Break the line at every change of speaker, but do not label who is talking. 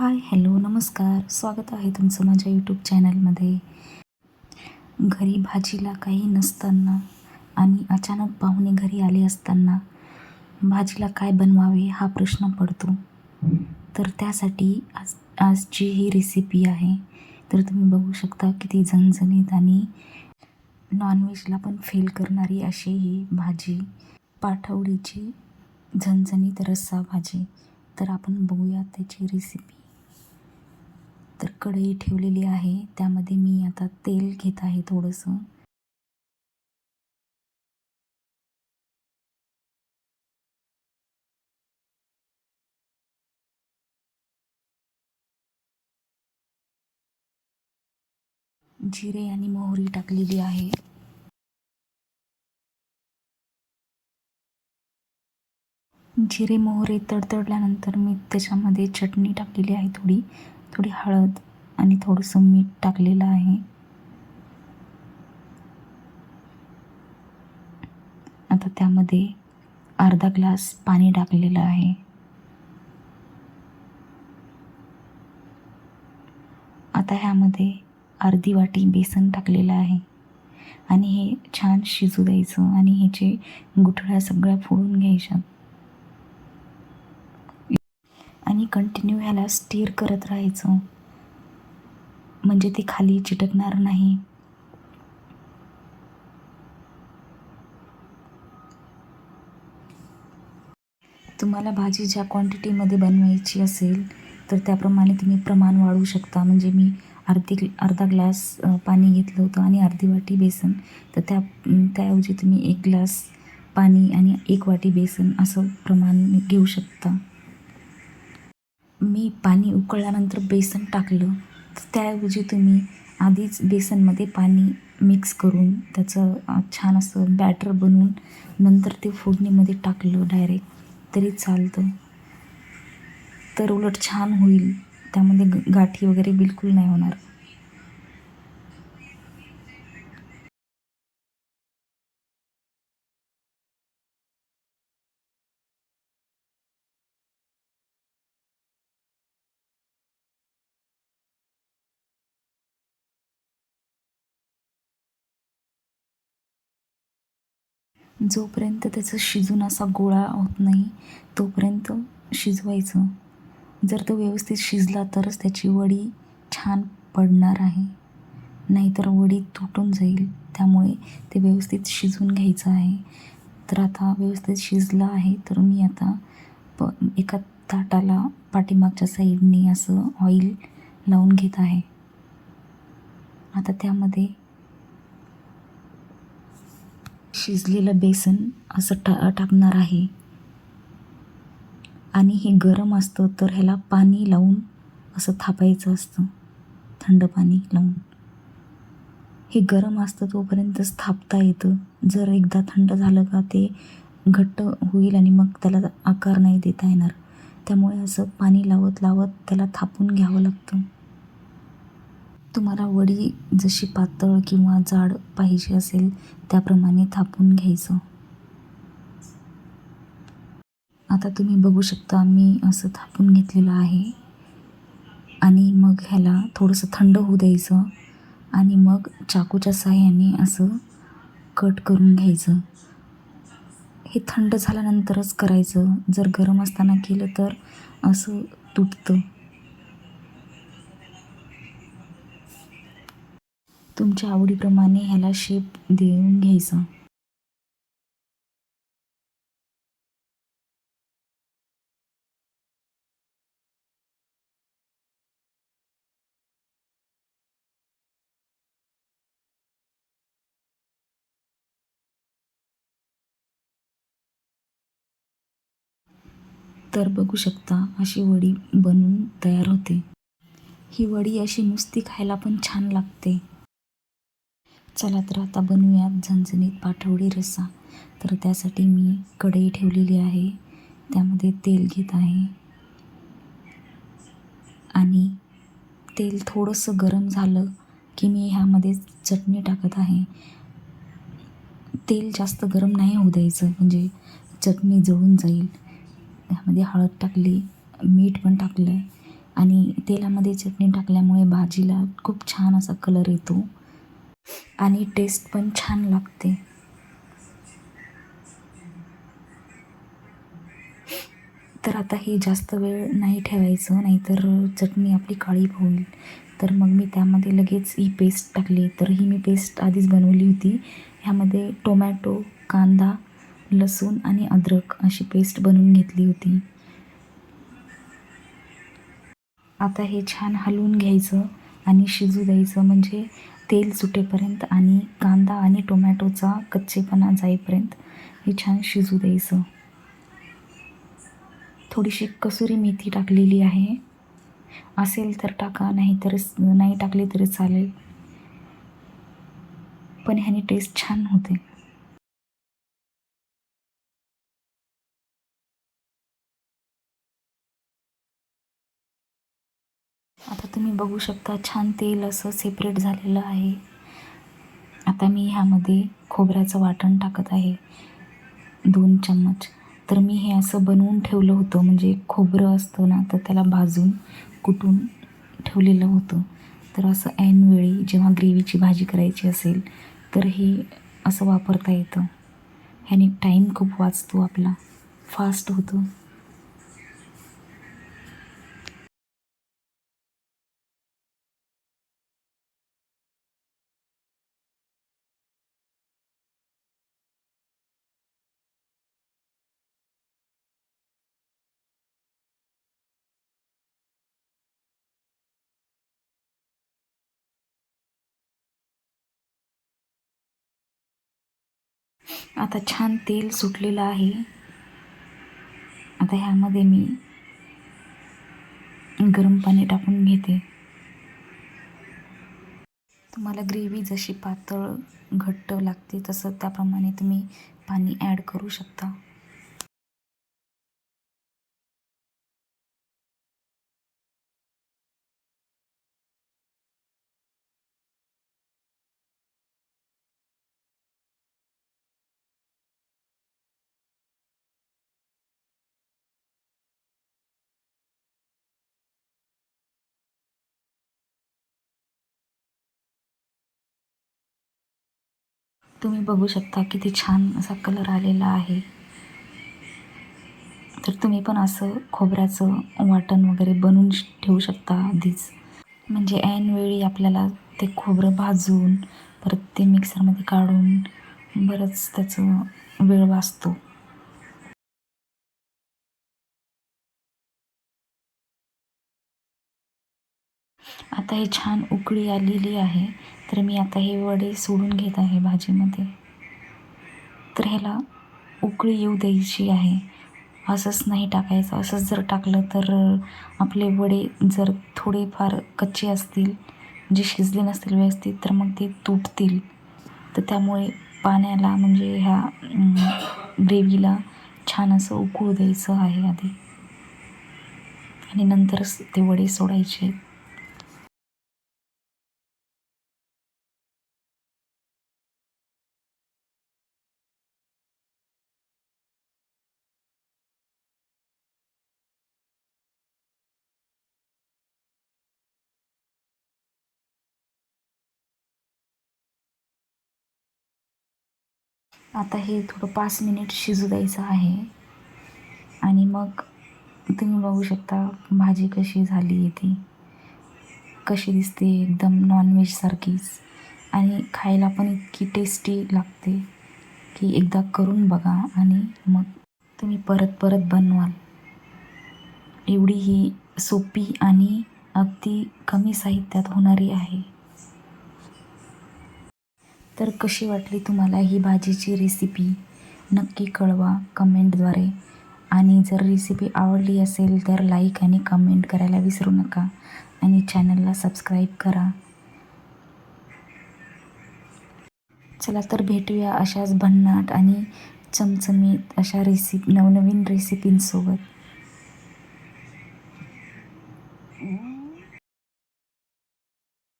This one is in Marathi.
हाय हॅलो नमस्कार. स्वागत आहे तुमचं माझ्या यूट्यूब चॅनलमध्ये घरी भाजीला काही नसताना आणि अचानक पाहुणे घरी आले असताना भाजीला काय बनवावे हा प्रश्न पडतो. तर त्यासाठी आज आजची ही रेसिपी आहे. तर तुम्ही बघू शकता किती झणझणीत आणि नॉनव्हेजला पण फेल करणारी अशी ही भाजी. पाठवडीची झणझणीत रस्सा भाजी. तर आपण बघूया त्याची रेसिपी तर कढई ठेवलेली आहे. त्यामध्ये मी आता तेल घेत आहे थोडंसं. जिरे आणि मोहरी टाकलेली आहे. जिरे मोहरे तडतडल्यानंतर मी त्याच्यामध्ये चटणी टाकलेली आहे थोडी. थोडी हळद आणि थोडंसं मीठ टाकलेलं आहे. आता त्यामध्ये अर्धा ग्लास पाणी टाकलेलं आहे. आता ह्यामध्ये अर्धी वाटी बेसन टाकलेलं आहे आणि हे छान शिजू द्यायचं आणि ह्याचे गुठळ्या सगळ्या फोडून घ्यायच्या आणि कंटिन्यू ह्याला स्टीर करत राहायचं. म्हणजे ती खाली चिटकणार नाही. तुम्हाला भाजी ज्या क्वांटिटीमध्ये बनवायची असेल तर त्याप्रमाणे तुम्ही प्रमाण वाढवू शकता. म्हणजे मी अर्धी अर्धा ग्लास पाणी घेतलं होतं आणि अर्धी वाटी बेसन. तर त्या त्याऐवजी तुम्ही एक ग्लास पाणी आणि एक वाटी बेसन असं प्रमाण घेऊ शकता. मी पाणी उकळल्यानंतर बेसन टाकलं. तर त्याऐवजी तुम्ही आधीच बेसनमध्ये पाणी मिक्स करून त्याचं छान असं बॅटर बनवून नंतर ते फोडणीमध्ये टाकलं डायरेक्ट. तरी चालतं. तर उलट छान होईल. त्यामध्ये गाठी वगैरे बिलकुल नाही होणार. जोपर्यंत त्याचं शिजून असा गोळा होत नाही तोपर्यंत शिजवायचं. जर तो व्यवस्थित शिजला तरच त्याची वडी छान पडणार आहे. नाहीतर वडी तुटून जाईल. त्यामुळे ते व्यवस्थित शिजून घ्यायचं आहे. तर आता व्यवस्थित शिजलं आहे तर मी आता प एका ताटाला पाठीमागच्या साईडने असं ऑइल लावून घेत आहे. आता त्यामध्ये शिजलेलं बेसन असं टा टाकणार आहे. आणि हे गरम असतं तर ह्याला पाणी लावून असं थापायचं असतं. थंड पाणी लावून. हे गरम असतं तोपर्यंतच थापता येतं. जर एकदा थंड झालं का ते घट्ट होईल आणि मग त्याला आकार नाही देता येणार. त्यामुळे असं पाणी लावत लावत त्याला थापून घ्यावं लागतं. तुम्हाला वडी जशी पातळ किंवा जाड पाहिजे असेल त्याप्रमाणे थापून घ्यायचं. आता तुम्ही बघू शकता मी असं थापून घेतलेलं आहे. आणि मग ह्याला थोडंसं थंड होऊ द्यायचं. आणि मग चाकूच्या साह्याने असं कट करून घ्यायचं. हे थंड झाल्यानंतरच करायचं. जर गरम असताना केलं तर असं तुटतं. तुमच्या आवडीप्रमाणे ह्याला शेप देऊन घ्यायचा. तर बघू शकता अशी वडी बनवून तयार होते. ही वडी अशी नुसती खायला पण छान लागते. चला तर आता बनवूयात झणझणीत पाठवडी रस्सा. तर त्यासाठी मी कढई ठेवलेली आहे. त्यामध्ये तेल घेत आहे. आणि तेल थोडंसं गरम झालं की मी ह्यामध्ये चटणी टाकत आहे. तेल जास्त गरम नाही होऊ द्यायचं म्हणजे चटणी जळून जाईल. त्यामध्ये हळद टाकली मीठ पण टाकलं आहे आणि तेलामध्ये चटणी टाकल्यामुळे भाजीला खूप छान असा कलर येतो. आणि टेस्ट पण छान लागते. तर आता हे जास्त वेळ नाही ठेवायचं नाहीतर चटणी आपली काळी होईल. तर मग मी त्यामध्ये लगेच ही पेस्ट टाकली. तर ही मी पेस्ट आधीच बनवली होती. ह्यामध्ये टोमॅटो कांदा लसूण आणि अद्रक अशी पेस्ट बनवून घेतली होती. आता हे छान हलवून घ्यायचं आणि शिजू द्यायचं. म्हणजे तेल सुटेपर्यंत आणि कांदा आणि टोमॅटोचा कच्चेपणा जाईपर्यंत हे छान शिजू द्यायचं. थोडीशी कसुरी मेथी टाकलेली आहे. असेल तर टाका नाही तर नाही टाकली तरी चालेल. पण ह्याने टेस्ट छान होते. तुम्ही बघू शकता छान तेल असं सेपरेट झालेलं आहे. आता मी ह्यामध्ये खोबऱ्याचं वाटण टाकत आहे. दोन चम्मच. तर मी हे असं बनवून ठेवलं होतं म्हणजे खोबरं असतं ना तर त्याला भाजून कुटून ठेवलेलं होतं. तर असं ऐनवेळी जेव्हा ग्रेव्हीची भाजी करायची असेल तर हे असं वापरता येतं. ह्याने टाईम खूप वाचतो आपला. फास्ट होतो. आता छान तेल सुटलेलं आहे. आता ह्यामध्ये मी गरम पाणी टाकून घेते. तुम्हाला ग्रेव्ही जशी पातळ घट्ट लागते तसं त्याप्रमाणे तुम्ही पाणी ॲड करू शकता. तुम्ही बघू शकता किती छान असा कलर आलेला आहे. तर तुम्ही पण असं खोबऱ्याचं वाटण वगैरे बनवून ठेवू शकता आधीच. म्हणजे ऐनवेळी आपल्याला ते खोबरं भाजून परत ते मिक्सरमध्ये काढून बरंच त्याचं वेळ वाचतो. आता हे छान उकळी आलेली आहे. तर मी आता हे वडे सोडून घेत आहे भाजीमध्ये. तर ह्याला उकळी येऊ द्यायची आहे. असंच नाही टाकायचं. असंच जर टाकलं तर आपले वडे जर थोडेफार कच्चे असतील जे शिजले नसतील व्यवस्थित तर मग ते तुटतील. तर त्यामुळे पाण्याला म्हणजे ह्या ग्रेव्हीला छान असं उकळू द्यायचं आहे आधी. आणि नंतरच ते वडे सोडायचे. आता हे थोडं पाच मिनिट शिजू द्यायचं आहे. आणि मग तुम्ही बघू शकता भाजी कशी झाली आहे ती. कशी दिसते एकदम नॉनव्हेजसारखीच आणि खायला पण इतकी टेस्टी लागते की एकदा करून बघा आणि मग तुम्ही परत परत बनवाल. एवढी ही सोपी आणि अगदी कमी साहित्यात होणारी आहे. तर कशी वाटली तुम्हाला ही भाजीची रेसिपी नक्की कळवा कमेंटद्वारे. आणि जर रेसिपी आवडली असेल तर लाईक आणि कमेंट करायला विसरू नका. आणि चॅनलला सबस्क्राईब करा. चला तर भेटूया अशाच भन्नाट आणि चमचमीत अशा रेसिपी नवनवीन रेसिपींसोबत